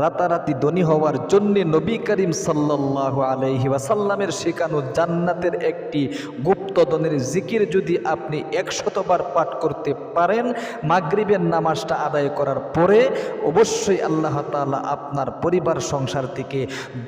রাতারাতি ধনী হওয়ার জন্য নবী করিম সাল্লাহ আলহি ওয়াসাল্লামের শেখানো জান্নাতের একটি গুপ্তদনের জিকির যদি আপনি একশতবার পাঠ করতে পারেন, মাগরিবের নামাজটা আদায় করার পরে অবশ্যই আল্লাহ তাআলা আপনার পরিবার, সংসার থেকে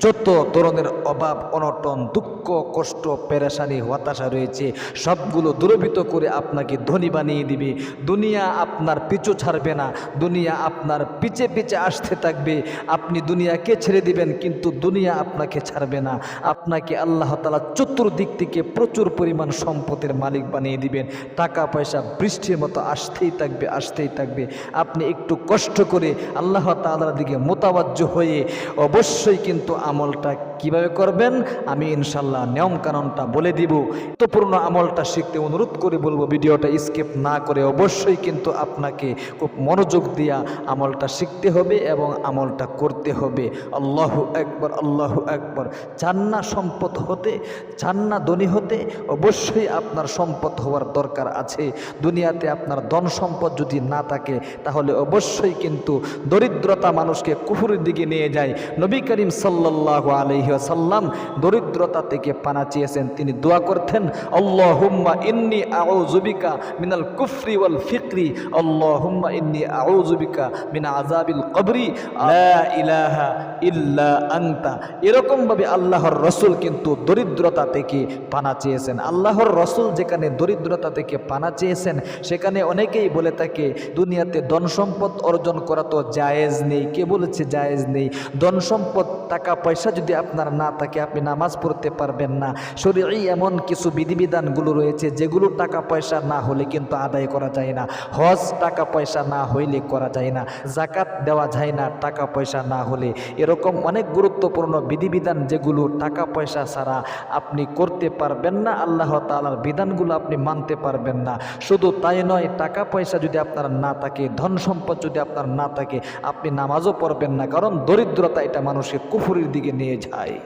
যত ধরনের অভাব, অনটন, দুঃখ, কষ্ট, পেরেশানি, হতাশা রয়েছে, সবগুলো দূরভীত করে আপনাকে ধনী বানিয়ে দিবে। দুনিয়া আপনার পিছু ছাড়বে না। দুনিয়া আপনার পিছে পিছে আসতে থাকবে। আপনি দুনিয়াকে ছেড়ে দিবেন, কিন্তু দুনিয়া আপনাকে ছাড়বে না। আপনাকে আল্লাহ তালা চতুর্দিক থেকে প্রচুর পরিমাণ সম্পদের মালিক বানিয়ে দিবেন। টাকা পয়সা বৃষ্টির মতো আসতেই থাকবে আসতেই থাকবে। আপনি একটু কষ্ট করে আল্লাহ তালার দিকে মোতাবাজ্য হয়ে অবশ্যই কিন্তু আমলটা কীভাবে করবেন, আমি ইনশাল্লাহ নিয়ম কানুনটা বলে দিব। গুরুত্বপূর্ণ আমলটা শিখতে অনুরোধ করে বলব, ভিডিওটা স্কিপ না করে অবশ্যই কিন্তু আপনাকে খুব মনোযোগ দিয়া আমলটা শিখতে হবে এবং আমলটা করতে হবে। আল্লাহ একবার আল্লাহ একবার চান্না সম্পদ হতে চান্না ধনী হতে অবশ্যই আপনার সম্পদ হওয়ার দরকার আছে। দুনিয়াতে আপনার ধন সম্পদ যদি না থাকে, তাহলে অবশ্যই কিন্তু দরিদ্রতা মানুষকে কুফুরের দিকে নিয়ে যায়। নবী করিম সাল্লাহ আলহিহাসাল্লাম দরিদ্রতা থেকে পানা চেয়েছেন। তিনি দোয়া করতেন, আল্লাহুম্মা ইন্নি আউজুবিকা মিনাল কুফরি ওয়াল ফিকরি। আল্লাহুম্মা ইন্নি আউজুবিকা মিনা আযাবিল কবরি। লা ইলাহা ইল্লা আনতা। এরকম ভাবে আল্লাহর রসুল কিন্তু দরিদ্রতা থেকে পানা চেয়েছেন। আল্লাহর রসুল যেখানে দরিদ্রতা থেকে পানা চেয়েছেন, সেখানে অনেকেই বলে থাকে, দুনিয়াতে ধন সম্পদ অর্জন করা তো জায়েজ নেই। কে বলেছে জায়েজ নেই? ধন সম্পদ টাকা পয়সা যদি আপনার না থাকে, আপনি নামাজ পড়তে পারবেন না। শরীরে এমন কিছু বিধিবিধানগুলো রয়েছে, যেগুলো টাকা পয়সা না হলে কিন্তু আদায় করা যায় না। হজ টাকা পয়সা না হইলে করা যায় না। জাকাত দেওয়া যায় না, টাকা পয়সা না হলে। এরকম অনেক গুরুত্বপূর্ণ বিধিবিধান যেগুলো টাকা পয়সা ছাড়া আপনি করতে পারবেন না, আল্লাহ তালার বিধানগুলো আপনি মানতে পারবেন না। শুধু তাই নয়, টাকা পয়সা যদি আপনার না থাকে, ধন সম্পদ যদি আপনার না থাকে, আপনি নামাজও পড়বেন না, কারণ দরিদ্রতা এটা মানুষকে কুফুরির দিকে নিয়ে যায়।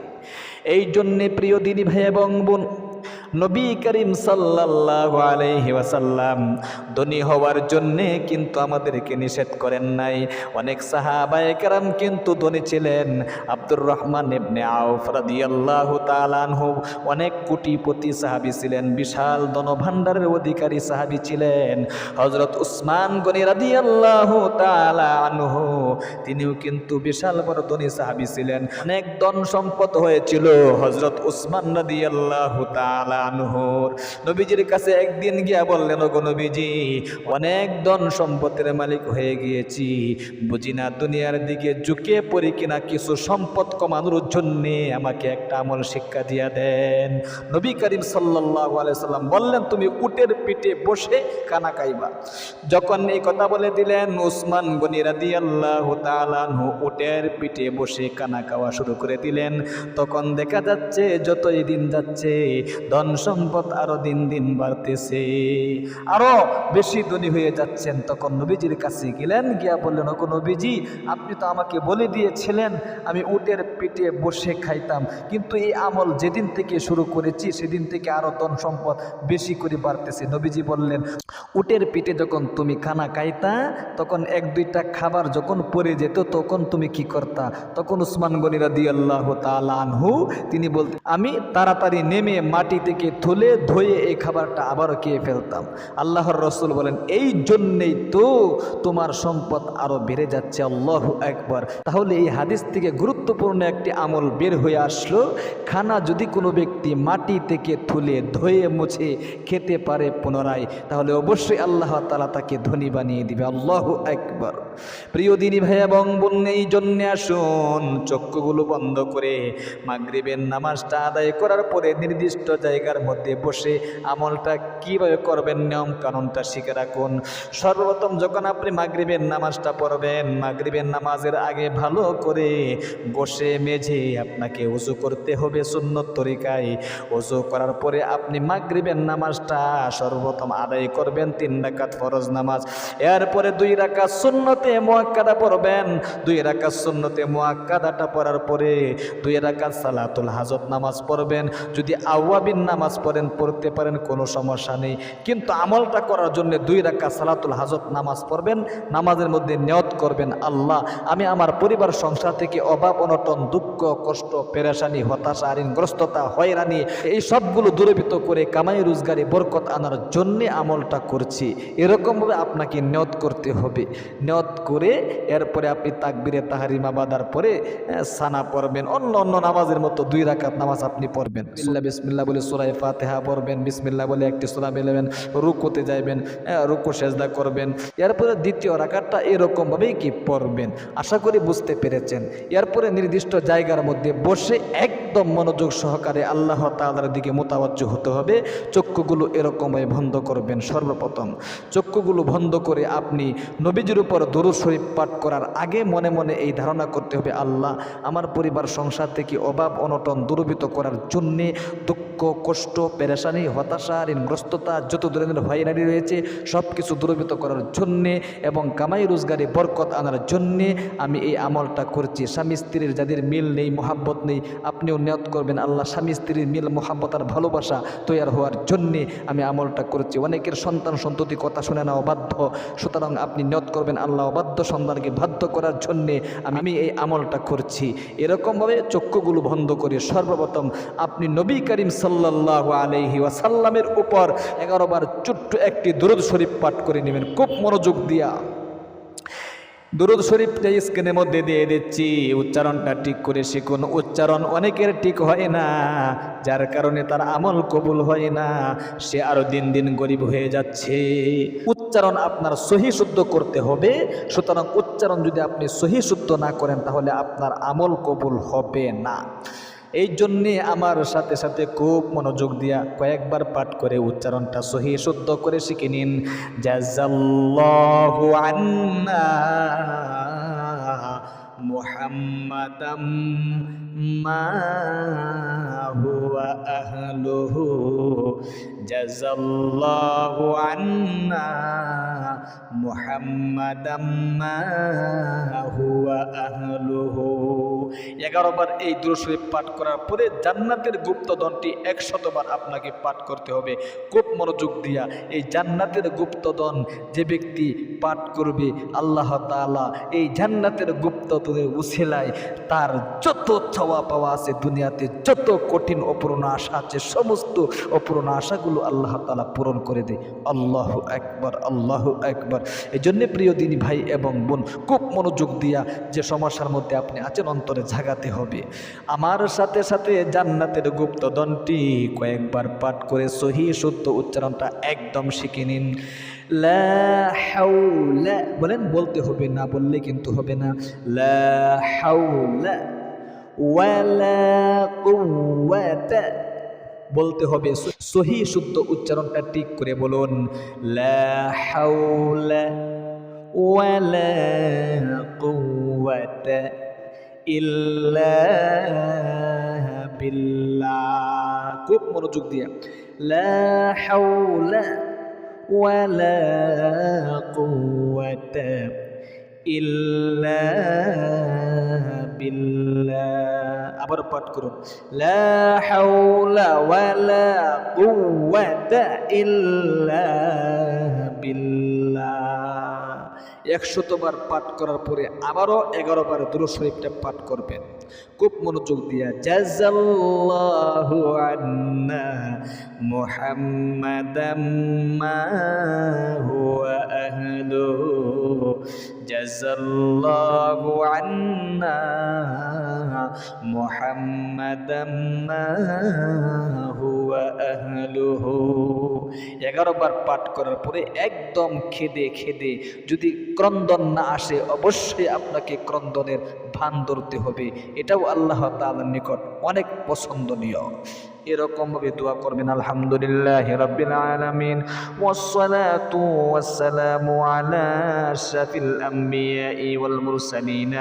এই জন্যে প্রিয় দিনী ভাই এবং বোন নবী করিম সাল্লাল্লাহু আলাইহি ওয়াসাল্লাম ধনী হওয়ার জন্যে কিন্তু আমাদেরকে নিষেধ করেন নাই। অনেক সাহাবায়ে কেরাম কিন্তু ধনী ছিলেন। আব্দুর রহমান ইবনে আউফ রাদিয়াল্লাহু তাআলা আনহু অনেক কোটিপতি সাহাবী ছিলেন, বিশাল ধনভাণ্ডারের অধিকারী সাহাবী ছিলেন। হজরত উসমান গনি রাদিয়াল্লাহু তাআলা আনহু, তিনিও কিন্তু বিশাল বড় ধনী সাহাবী ছিলেন। অনেক ধন সম্পদ হয়েছিল হজরত উসমান রাদিয়াল্লাহু তাআলা আনহুর। নবীজির কাছে একদিন গিয়া বললেন, ওগো নবীজি, অনেক ধন সম্পদের মালিক হয়ে গিয়েছি। বুঝি না দুনিয়ার দিকে ঝুঁকে পড়ি কিনা কিছু সম্পদ কমানোর জন্যে আমাকে একটা আমল শিক্ষা দিয়া দেন। নবী করিম সাল্লাল্লাহু আলাইহি সাল্লাম বললেন, তুমি উটের পিঠে বসে কানা কাইবা যখন এই কথা বলে দিলেন, উসমান গনি রাদিয়াল্লাহু তাআলা আনহু উটের পিঠে বসে কানা খাওয়া শুরু করে দিলেন। তখন দেখা যাচ্ছে, যতই দিন যাচ্ছে, ধন সম্পদ আরও দিন দিন বাড়তেছে। আরও বেশি ধনী হয়ে যাচ্ছেন। তখন নবীজির কাছে গেলেন, গিয়া বললেন, ওগো নবীজি, আপনি তো আমাকে বলে দিয়েছিলেন, আমি উটের পিঠে বসে খাইতাম। কিন্তু এই আমল যেদিন থেকে শুরু করেছি, সেদিন থেকে আরও ধন সম্পদ বেশি করে বাড়তেছে। নবীজি বললেন, উটের পিঠে যখন তুমি খানা খাইতা, তখন এক দুইটা খাবার যখন পড়ে যেত, তখন তুমি কি করতা? তখন উসমান গনিরা দিয়ে আল্লাহ আনহু, তিনি বলতে, আমি তাড়াতাড়ি নেমে মাটি থেকে তুলে ধুয়ে এই খাবারটা আবারও খেয়ে ফেলতাম। আল্লাহর রসুল বলেন, এই জন্যেই তো তোমার সম্পদ আরও বেড়ে যাচ্ছে, আল্লাহ একবার তাহলে এই হাদিস থেকে গুরুত্বপূর্ণ একটি আমল বের হয়ে আসলো। খানা যদি কোনো ব্যক্তি মাটি থেকে তুলে ধুয়ে মুছে খেতে পারে পুনরায়, তাহলে অবশ্যই আল্লাহ তালা তাকে ধনী বানিয়ে দিবে। আল্লাহ একবার প্রিয় দিনী ভাই এবং বোন, এই জন্যে আসুন, চক্ষুগুলো বন্ধ করে মাগরিবের নামাজটা আদায় করার পরে নির্দিষ্ট জায়গার মধ্যে বসে আমলটা কীভাবে করবেন নিয়ম কানুনটা শিখে রাখুন। সর্বপ্রথম যখন আপনি মাগরিবের নামাজটা পড়বেন, মাগরিবের নামাজের আগে ভালো করে বসে মেঝে আপনাকে উজু করতে হবে সুন্নত তরিকায়। উজু করার পরে আপনি মাগরিবের নামাজটা সর্বপ্রথম আদায় করবেন, তিন রাকাত ফরজ নামাজ। এরপরে দুই রাকাত সুন্নতে মোয়াক্কাদা পড়বেন। দুই রাকাত সুন্নতে মোয়াক্কাদাটা পড়ার পরে দুই রাকাত সালাতুল হাজত নামাজ পড়বেন। যদি আওয়াবিন নামাজ নামাজ পড়েন, পড়তে পারেন, কোনো সমস্যা নেই। কিন্তু আমলটা করার জন্য দুই রাখা সালাতুল হাজত নামাজ পড়বেন, নামাজের মধ্যে নিয়ত করবেন, আল্লাহ, আমি আমার পরিবার, সংসার থেকে অভাব, অনটন, দুঃখ, কষ্ট, পেরেশানি, হতাশা, ঋণগ্রস্ততা, হয়রানি, এই সবগুলো দূরীভূত করে কামাই, রোজগারি, বরকত আনার জন্যে আমলটা করছি। এরকমভাবে আপনাকে নিয়ত করতে হবে। নিয়ত করে এরপরে আপনি তাকবিরে তাহারিমা বাদার পরে সানা পড়বেন। অন্য অন্য নামাজের মতো দুই রাকাত নামাজ আপনি পড়বেন। বিসমিল্লা বলে সুরাই ফাতেহা পড়বেন বিসমিল্লা বলে একটি সুরা বেলেবেন রুকুতে যাইবেন রুকু সেজদা করবেন, এরপরে দ্বিতীয় রাকাতটা এরকমভাবেই কি পড়বেন? আশা করি বুঝতে পেরেছেন। এরপরে নির্দিষ্ট জায়গার মধ্যে বসে একদম মনোযোগ সহকারে আল্লাহ তাআলার দিকে মোতাবজ্জ হতে হবে। চক্ষুগুলো এরকমভাবে বন্ধ করবেন সর্বপ্রথম। চক্ষুগুলো বন্ধ করে আপনি নবীজির উপর দরুদ শরীফ পাঠ করার আগে মনে মনে এই ধারণা করতে হবে, আল্লাহ, আমার পরিবার সংসার থেকে অভাব, অনটন দূরীভূত করার জন্যে দুঃখ কষ্ট, পেরেশানি, হতাশা, ঋণগ্রস্ততা যত ধরনের হয়রানি রয়েছে সব কিছু দূরীভূত করার জন্যে এবং কামাই রোজগারে বরকত আনার জন্যে আমি এই আমলটা করছি। স্বামী স্ত্রীর যাদের মিল নেই, মোহাব্বত নেই, আপনিও নিয়ত করবেন আল্লাহ স্বামী স্ত্রীর মিল, মোহাব্বত আর ভালোবাসা তৈয়ার হওয়ার জন্যে আমি আমলটা করছি। অনেকের সন্তান সন্ততি কথা শুনে না অবাধ্য সুতরাং আপনি নিয়ত করবেন আল্লাহ অবাধ্য সন্তানকে বাধ্য করার জন্যে আমি এই আমলটা করছি। এরকমভাবে চক্ষুগুলো বন্ধ করে সর্বপ্রথম আপনি নবী করিম সাল্লাহ আলহি ওয়াসাল্লামের উপর এগারো বার ছোট্ট একটি দুরুদ শরীফ পাঠ করে নেবেন। খুব মনোযোগ দিয়া। দুরুদ শরীফটা স্ক্রিনের মধ্যে দিয়ে দিচ্ছি। উচ্চারণটা ঠিক করে সে শিখুন। উচ্চারণ অনেকের ঠিক হয় না, যার কারণে তার আমল কবুল হয় না। সে আরও দিন দিন গরিব হয়ে যাচ্ছে। উচ্চারণ আপনার সহি শুদ্ধ করতে হবে। সুতরাং উচ্চারণ যদি আপনি সহি শুদ্ধ না করেন, তাহলে আপনার আমল কবুল হবে না। এই জন্যে আমার সাথে সাথে খুব মনোযোগ দিয়া কয়েকবার পাঠ করে উচ্চারণটা সহি শুদ্ধ করে শিখে নিন। জাজাল্লাহু আন্না মুহাম্মাদাম মা হুয়া আহলুহু। জাজাল্লাহু আন্না মুহাম্মাদাম মা হুয়া আহলুহু। এগারো বার এই দুরশরীফ পাঠ করার পরে জান্নাতের গুপ্তধনটি একশতবার আপনাকে পাঠ করতে হবে। খুব মনোযোগ দিয়া এই জান্নাতের গুপ্তধন যে ব্যক্তি পাঠ করবে, আল্লাহ তাআলা এই জান্নাতের গুপ্তধনের উছিলায় তার যত চাওয়া পাওয়া আছে দুনিয়াতে, যত কঠিন অপূর্ণ আশা আছে, সমস্ত অপূর্ণ আশাগুলো আল্লাহ তাআলা পূরণ করে দেয় আল্লাহ একবার আল্লাহ একবার এই জন্যে প্রিয় দিনী ভাই এবং বোন, খুব মনোযোগ দিয়া যে সমস্যার মধ্যে আপনি আছেন, অন্তরে জাগাতে হবে। আমার সাথে সাথে জান্নাতের গুপ্তদনটি কয়েকবার পাঠ করে সহি শুদ্ধ উচ্চারণটা একদম শিখে নিন। বলেন বলতে হবে, না বললে কিন্তু হবে না। বলতে হবে সহি শুদ্ধ উচ্চারণটা ঠিক করে বলুন। ওয়ালা কুওয়াতা। ইল্লা বিল্লাহ খুব মনোযোগ দিয়ে। লা হাওলা ওয়ালা কুওয়াতা ইল্লা বিল্লাহ। আবার পাঠ করুন। লা হাওলা ওয়ালা কুওয়াতা ইল্লা বিল্লাহ। একশতবার পাঠ করার পরে আবারও এগারো বার দুরু শরীফটা পাঠ করবেন। খুব মনোযোগ দিয়া জাজাল্লাহু জাজাল্লাহু আন্না মুহাম্মাদাম মা হুয়া আহলুহু। এগারো বার পাঠ করার পরে একদম খেদে খেদে যদি ক্রন্দন না আসে, অবশ্যই আপনাকে ক্রন্দনের ভান ধরতে হবে। এটাও আল্লাহ তাআলার নিকট অনেক পছন্দনীয়। এরকমভাবে দোয়া করবেন, আলহামদুলিল্লাহ রাব্বিল আলামিন, ওয়াসসালাতু ওয়াসসালামু আলা আশরাফিল আম্বিয়াই ওয়াল মুরসালিন,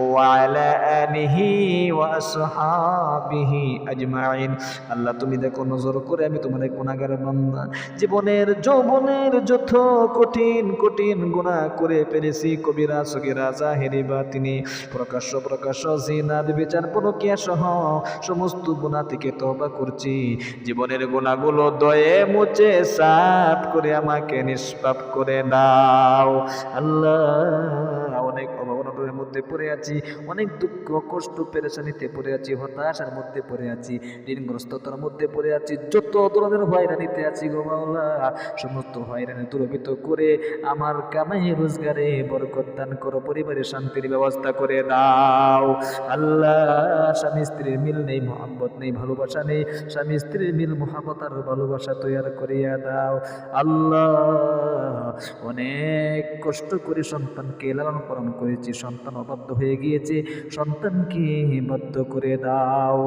ওয়া আলা আলিহি ওয়া আসহাবিহি আজমাইন। আল্লাহ, তুমি দেখো, নজর করে আমি এক গুনাহগার বান্দা। জীবনের যৌবনের যত কঠিন কঠিন গুণা করে ফেলেছি, কবিরা, সগিরা, জাহেরি বা তিনি প্রকাশ্য প্রকাশ্য জিনাদ, বিচার, পরকিয়া সহ সমস্ত গুণা থেকে তবা করছি। জীবনের গুণাগুলো দয়ে মুছে সাফ করে আমাকে নিষ্পাপ করে দাও। আল্লাহ মধ্যে পড়ে আছি, অনেক দুঃখ, কষ্ট, পেরেশানিতে পড়ে আছি, হতাশার মধ্যে পড়ে আছি, ঋণগ্রস্ততার মধ্যে পড়ে আছি, যত ধরনের হয়রানিতে আছি গো মাওলা, সমস্ত হয়রানি দূরবিত করে আমার কামাই রোজগারে বরকত দান করো, পরিবারে শান্তির ব্যবস্থা করে দাও। আল্লাহ, স্বামী স্ত্রীর মিল নেই মোহাম্মত নেই, ভালোবাসা নেই, স্বামী স্ত্রীর মিল মোহাম্মত আর ভালোবাসা তৈরি করিয়া দাও। আল্লাহ, অনেক কষ্ট করে সন্তানকে লালন পালন করেছি, সন্তান অবাধ্য হয়ে গিয়েছে। সন্তানকে বাধ্য করে দাও।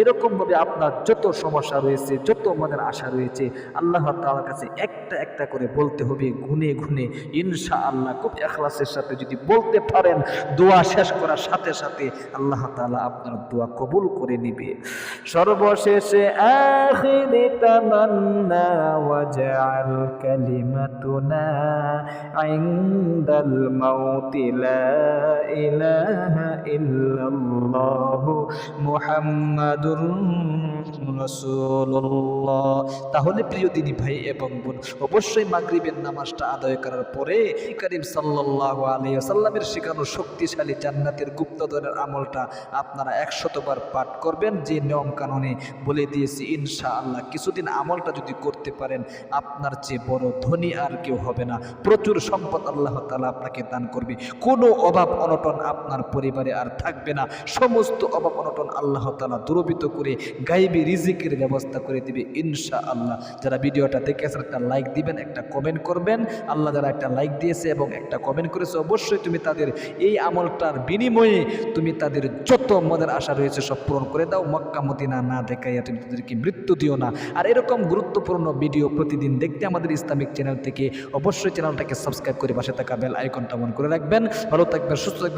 এরকম ভাবে আপনার যত সমস্যা রয়েছে, যত মনের আশা রয়েছে, আল্লাহ তাআলার কাছে একটা একটা করে বলতে হবে, গুনে গুনে। ইনশা আল্লাহ খুব এখলাসের সাথে যদি বলতে পারেন, দোয়া শেষ করার সাথে সাথে আল্লাহ তালা আপনার দোয়া কবুল করে নিবে। সর্বশেষে, আখিরি তামান্না ওয়াজআল কালিমাতুনা ইনদাল ইলাহা ইল্লাল্লাহ মুহাম্মাদুর রাসূলুল্লাহ। তাহলে প্রিয় দিনী ভাই এবং বোন, অবশ্যই মাগরিবের নামাজটা আদায় করার পরে করিম সাল্লাল্লাহু আলাইহি ওয়াসাল্লামের শেখানো শক্তিশালী জান্নাতের গুপ্তধনের আমলটা আপনারা একশতবার পাঠ করবেন, যে নিয়ম কানুনে বলে দিয়েছি, ইনশাআল্লাহ কিছুদিন আমলটা যদি করতে পারেন, আপনার চেয়ে বড় ধনী আর কেউ হবে না। প্রচুর সম্পদ আল্লাহ তাআলা আপনাকে দান করবে। কোনো অভাব অনটন আপনার পরিবারে আর থাকবে না। সমস্ত অভাব অনটন আল্লাহ তাআলা দূরবিত করে, গাইবি রিজিকের ব্যবস্থা করে দিবে ইনশা আল্লাহ যারা ভিডিওটা দেখেছেন একটা লাইক দিবেন, একটা কমেন্ট করবেন। আল্লাহ যারা একটা লাইক দিয়েছে এবং একটা কমেন্ট করেছে। অবশ্যই তুমি তাদের এই আমলটার বিনিময়ে তুমি তাদের যত মনের আশা রয়েছে সব পূরণ করে দাও। মক্কা, মদিনা না দেখাইয়া তুমি তাদেরকে মৃত্যু দিও না। আর এরকম গুরুত্বপূর্ণ ভিডিও প্রতিদিন দেখতে আমাদের ইসলামিক চ্যানেল থেকে অবশ্যই চ্যানেলটাকে সাবস্ক্রাইব করে পাশে থাকা বেল আইকনটা মন করে রাখবেন। ভালো থাকবেন, সুস্থ থাকবেন।